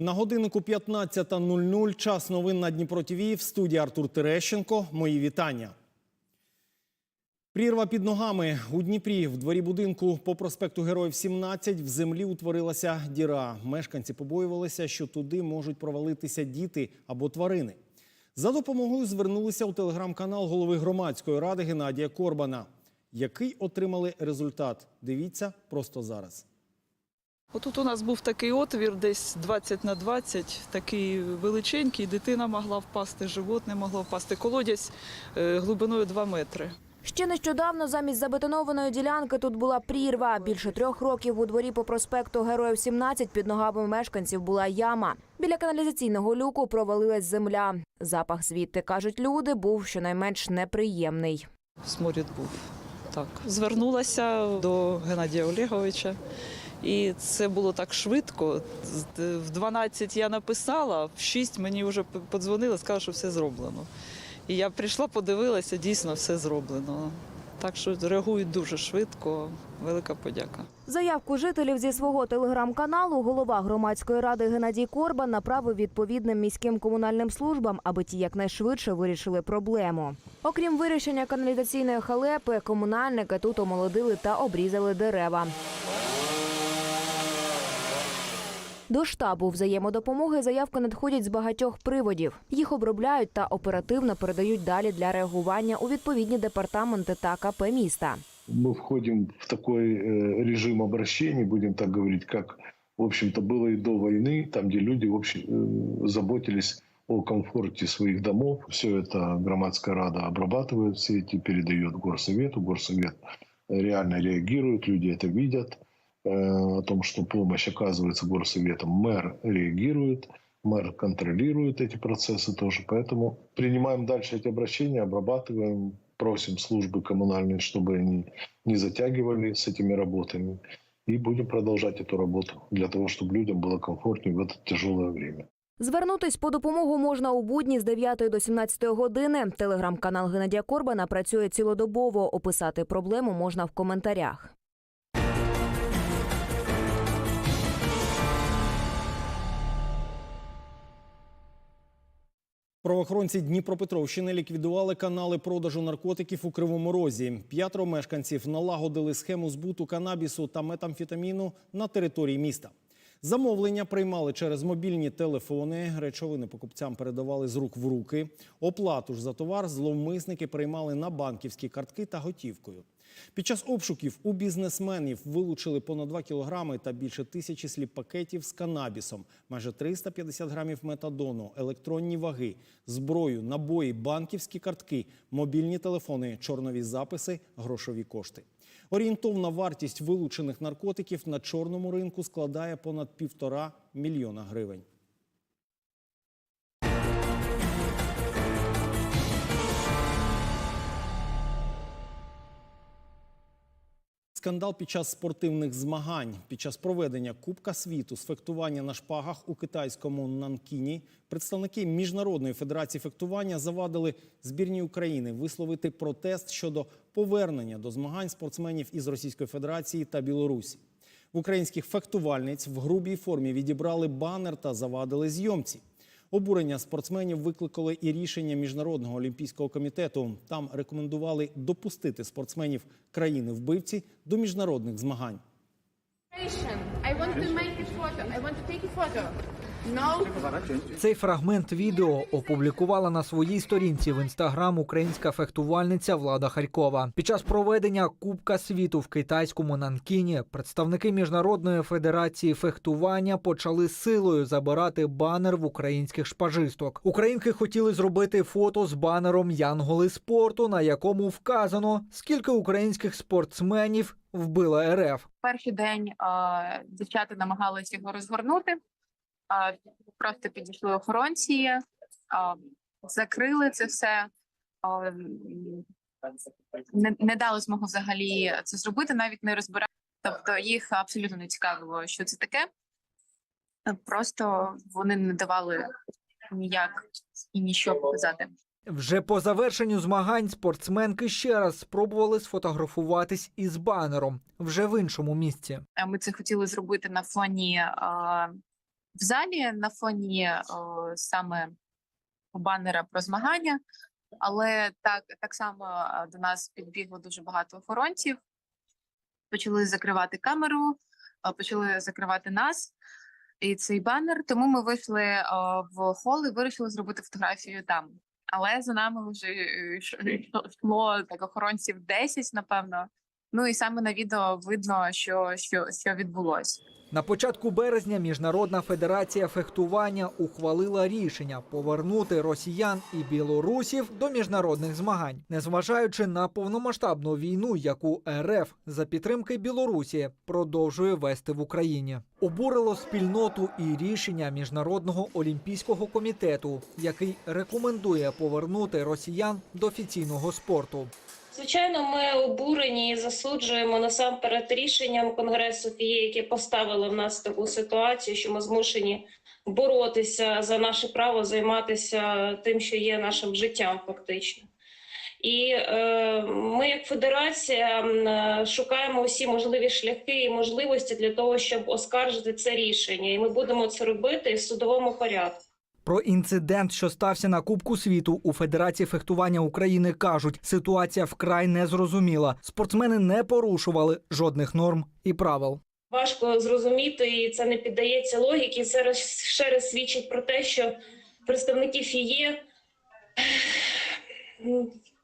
На годиннику 15.00 час новин на Дніпро ТВ. В студії Артур Терещенко. Мої вітання. Прірва під ногами у Дніпрі в дворі будинку по проспекту Героїв 17 в землі утворилася діра. Мешканці побоювалися, що туди можуть провалитися діти або тварини. За допомогою звернулися у телеграм-канал голови громадської ради Геннадія Корбана. Який отримали результат? Дивіться просто зараз. Отут у нас був такий отвір, десь 20 на 20, такий величенький, дитина могла впасти, животне могло впасти. Колодязь е, глибиною 2 метри. Ще нещодавно замість забетонованої ділянки тут була прірва. Більше трьох років у дворі по проспекту Героїв 17 під ногами мешканців була яма. Біля каналізаційного люку провалилась земля. Запах звідти, кажуть люди, був щонайменш неприємний. Сморід був. Так. Звернулася до Геннадія Олеговича. І це було так швидко. В 12 я написала, в 6 мені вже подзвонили, сказали, що все зроблено. І я прийшла, подивилася, дійсно все зроблено. Так що реагують дуже швидко. Велика подяка. Заявку жителів зі свого телеграм-каналу голова громадської ради Геннадій Корбан направив відповідним міським комунальним службам, аби ті якнайшвидше вирішили проблему. Окрім вирішення каналізаційної халепи, комунальники тут омолодили та обрізали дерева. До штабу взаємодопомоги заявки надходять з багатьох приводів. Їх обробляють та оперативно передають далі для реагування у відповідні департаменти та КП міста. мы входим в такой э, режим обращений, будем так говорить, как, в общем-то, было и до войны, там, где люди, в общем, э, заботились о комфорте своих домов. Все это громадская рада обрабатывает, все эти передает горсовету. Горсовет реально реагирует, люди это видят. Э, о том, что помощь оказывается горсоветом, мэр реагирует, мэр контролирует эти процессы тоже. Поэтому принимаем дальше эти обращения, обрабатываем, просим службы коммунальные, чтобы они не затягивали с этими работами. И будем продолжать эту работу для того, чтобы людям было комфортнее в это тяжелое время. Звернутись по допомогу можна у будні з 9 до 17 години. Телеграм-канал Геннадія Корбана працює цілодобово. Описати проблему можна в коментарях. Правоохоронці Дніпропетровщини ліквідували канали продажу наркотиків у Кривому Розі. П'ятеро мешканців налагодили схему збуту канабісу та метамфетаміну на території міста. Замовлення приймали через мобільні телефони. Речовини покупцям передавали з рук в руки. Оплату ж за товар зловмисники приймали на банківські картки та готівкою. Під час обшуків у бізнесменів вилучили понад 2 кілограми та більше тисячі сліп-пакетів з канабісом, майже 350 грамів метадону, електронні ваги, зброю, набої, банківські картки, мобільні телефони, чорнові записи, грошові кошти. Орієнтовна вартість вилучених наркотиків на чорному ринку складає понад півтора мільйона гривень. Скандал під час спортивних змагань. Під час проведення Кубка світу з фехтування на шпагах у китайському Нанкіні представники Міжнародної федерації фехтування завадили збірній України висловити протест щодо повернення до змагань спортсменів із Російської Федерації та Білорусі. В українських фехтувальниць в грубій формі відібрали банер та завадили зйомці. Обурення спортсменів викликали і рішення міжнародного олімпійського комітету. Там рекомендували допустити спортсменів країни-вбивці до міжнародних змагань. I want to make a photo. I want to take a photo. Цей фрагмент відео опублікувала на своїй сторінці в інстаграм українська фехтувальниця Влада Харькова. Під час проведення Кубка світу в китайському Нанкіні представники міжнародної федерації фехтування почали силою забирати банер в українських шпажисток. Українки хотіли зробити фото з банером Янголи спорту, на якому вказано, скільки українських спортсменів вбила РФ. перший день а, дівчата намагалися його розгорнути. Просто підійшли охоронці, закрили це все. Не, не дали змогу взагалі це зробити, навіть не розбирали. Тобто їх абсолютно не цікавило, що це таке. Просто вони не давали ніяк і нічого показати. Вже по завершенню змагань спортсменки ще раз спробували сфотографуватись із банером вже в іншому місці. Ми це хотіли зробити на фоні а, в залі на фоні о, саме банера про змагання. Але так, так само е, до нас підбігло дуже багато охоронців, почали закривати камеру, е, почали закривати нас і цей банер. Тому ми вийшли е, в хол і вирішили зробити фотографію там. Але за нами вже е, йшло так охоронців 10, напевно. Ну і саме на відео видно, що, що, що відбулося. На початку березня Міжнародна федерація фехтування ухвалила рішення повернути росіян і білорусів до міжнародних змагань, незважаючи на повномасштабну війну, яку РФ за підтримки Білорусі продовжує вести в Україні. Обурило спільноту і рішення міжнародного олімпійського комітету, який рекомендує повернути росіян до офіційного спорту. Звичайно, ми обурені і засуджуємо насамперед рішенням Конгресу ФІЄ, яке поставило в нас таку ситуацію, що ми змушені боротися за наше право займатися тим, що є нашим життям, фактично. І е, ми, як федерація, е, шукаємо усі можливі шляхи і можливості для того, щоб оскаржити це рішення, і ми будемо це робити в судовому порядку. Про інцидент, що стався на Кубку світу у Федерації фехтування України, кажуть, ситуація вкрай незрозуміла. Спортсмени не порушували жодних норм і правил. важко зрозуміти, і це не піддається логіці. Це ще раз свідчить про те, що представники ФІЄ,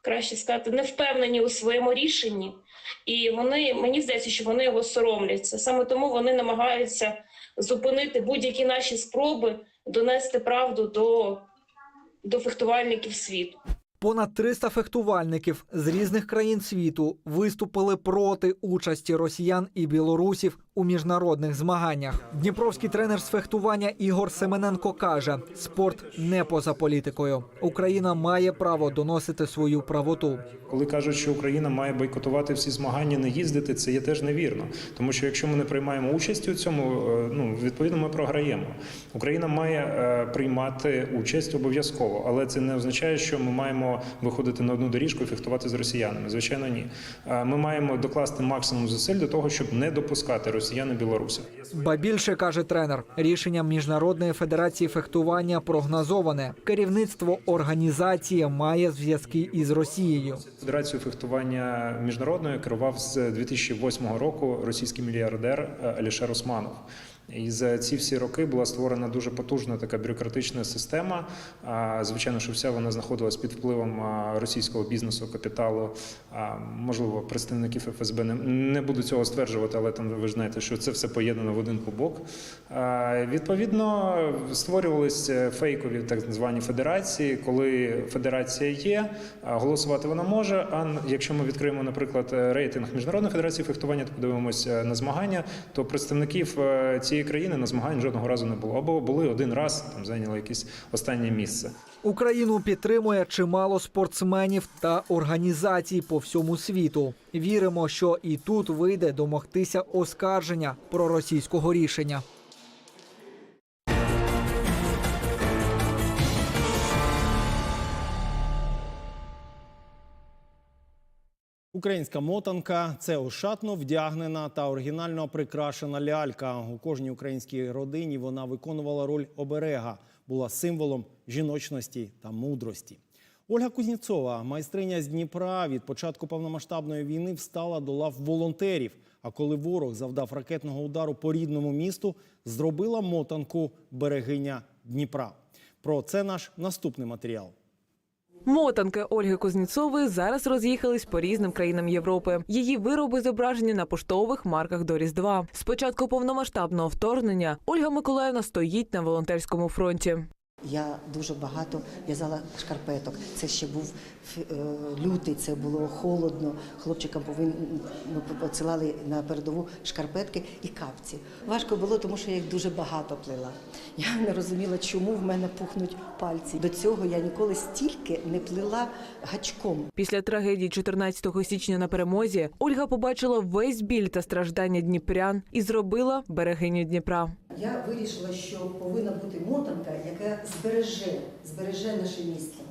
краще сказати, не впевнені у своєму рішенні, і вони мені здається, що вони його соромляться. Саме тому вони намагаються зупинити будь-які наші спроби донести правду до, до фехтувальників світу. Понад 300 фехтувальників з різних країн світу виступили проти участі росіян і білорусів у міжнародних змаганнях. Дніпровський тренер з фехтування Ігор Семененко каже: спорт не поза політикою. Україна має право доносити свою правоту. Коли кажуть, що Україна має бойкотувати всі змагання, не їздити, це є теж невірно. Тому що якщо ми не приймаємо участь у цьому, е, ну відповідно ми програємо. Україна має е, приймати участь обов'язково, але це не означає, що ми маємо виходити на одну доріжку і фехтувати з росіянами. Звичайно, ні. Е, Ми маємо докласти максимум зусиль до того, щоб не допускати росіян і білорусів. Ба більше каже тренер, рішення міжнародної федерації фехтування прогнозоване. Керівництво організації має зв'язки із Росією. Федерацію фехтування міжнародної керував з 2008 року російський мільярдер е, Алішер Османов. І за ці всі роки була створена дуже потужна така бюрократична система. Звичайно, що вся вона знаходилась під впливом російського бізнесу, капіталу, можливо, представників ФСБ. Не, буду цього стверджувати, але там ви ж знаєте, що це все поєднано в один клубок. Відповідно, створювалися фейкові так звані федерації. Коли федерація є, голосувати вона може. А якщо ми відкриємо, наприклад, рейтинг міжнародної федерації фехтування, то подивимося на змагання, то представників е, цієї країни на змагань жодного разу не було. Або були один раз, там зайняли якесь останнє місце. Україну підтримує чимало спортсменів та організацій по всьому світу. Віримо, що і тут вийде домогтися оскарження проросійського рішення. Українська мотанка це ошатно вдягнена та оригінально прикрашена лялька. У кожній українській родині вона виконувала роль оберега, була символом жіночності та мудрості. Ольга Кузніцова, майстриня з Дніпра, від початку повномасштабної війни встала до лав волонтерів. А коли ворог завдав ракетного удару по рідному місту, зробила мотанку берегиня Дніпра. Про це наш наступний матеріал. Мотанки Ольги Кузніцової зараз роз'їхались по різним країнам Європи. Її вироби зображені на поштових марках до Різдва. З початку повномасштабного вторгнення Ольга Миколаївна стоїть на волонтерському фронті. Я дуже багато в'язала шкарпеток. Це ще був е, лютий, це було холодно. Хлопчикам повинні посилали на передову шкарпетки і капці. Важко було, тому що я їх дуже багато плела. Я не розуміла, чому в мене пухнуть пальці. До цього я ніколи стільки не плела гачком. Після трагедії 14 січня на перемозі Ольга побачила весь біль та страждання дніпрян і зробила берегиню Дніпра. Я вирішила, що повинна бути мотанка, яка збереже, збереже наше місто.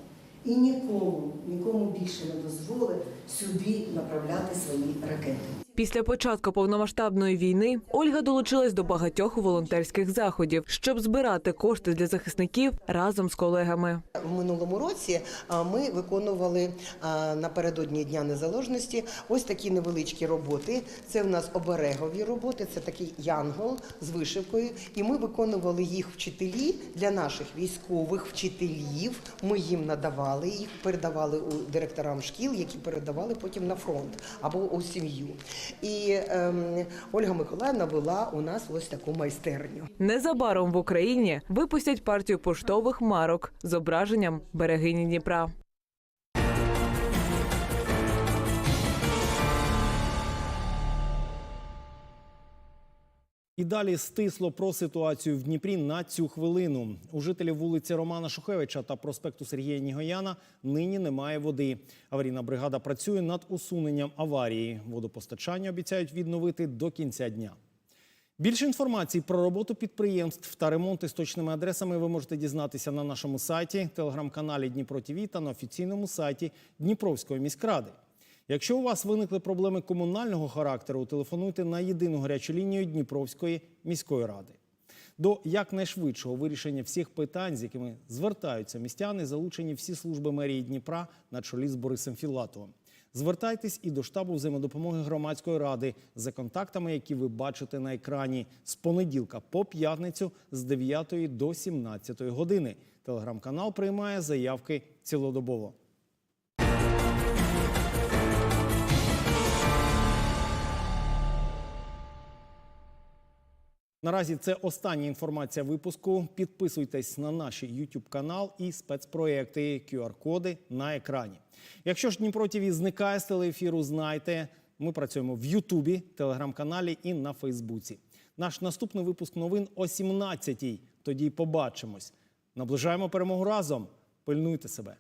І нікому, нікому більше не дозволить сюди направляти свої ракети. Після початку повномасштабної війни Ольга долучилась до багатьох волонтерських заходів, щоб збирати кошти для захисників разом з колегами. В минулому році ми виконували напередодні Дня Незалежності ось такі невеличкі роботи. Це в нас оберегові роботи, це такий янгол з вишивкою. І ми виконували їх вчителі для наших військових вчителів. Ми їм надавали їх, передавали у директорам шкіл, які передавали потім на фронт або у сім'ю. І ем, Ольга Миколаївна була у нас ось таку майстерню. Незабаром в Україні випустять партію поштових марок з зображенням берегині Дніпра. І далі стисло про ситуацію в Дніпрі на цю хвилину. У жителів вулиці Романа Шухевича та проспекту Сергія Нігояна нині немає води. Аварійна бригада працює над усуненням аварії. Водопостачання обіцяють відновити до кінця дня. Більше інформації про роботу підприємств та ремонти з точними адресами ви можете дізнатися на нашому сайті, телеграм-каналі Дніпро ТВ та на офіційному сайті Дніпровської міськради. Якщо у вас виникли проблеми комунального характеру, телефонуйте на єдину гарячу лінію Дніпровської міської ради. До якнайшвидшого вирішення всіх питань, з якими звертаються містяни, залучені всі служби мерії Дніпра на чолі з Борисом Філатовим. Звертайтесь і до штабу взаємодопомоги громадської ради за контактами, які ви бачите на екрані з понеділка по п'ятницю з 9 до 17 години. Телеграм-канал приймає заявки цілодобово. Наразі це остання інформація випуску. Підписуйтесь на наш YouTube канал і спецпроекти QR-коди на екрані. Якщо ж Дніпро ТВ зникає з телеефіру, знайте, ми працюємо в Ютубі, телеграм-каналі і на Фейсбуці. Наш наступний випуск новин о 17-й. Тоді побачимось. Наближаємо перемогу разом. Пильнуйте себе.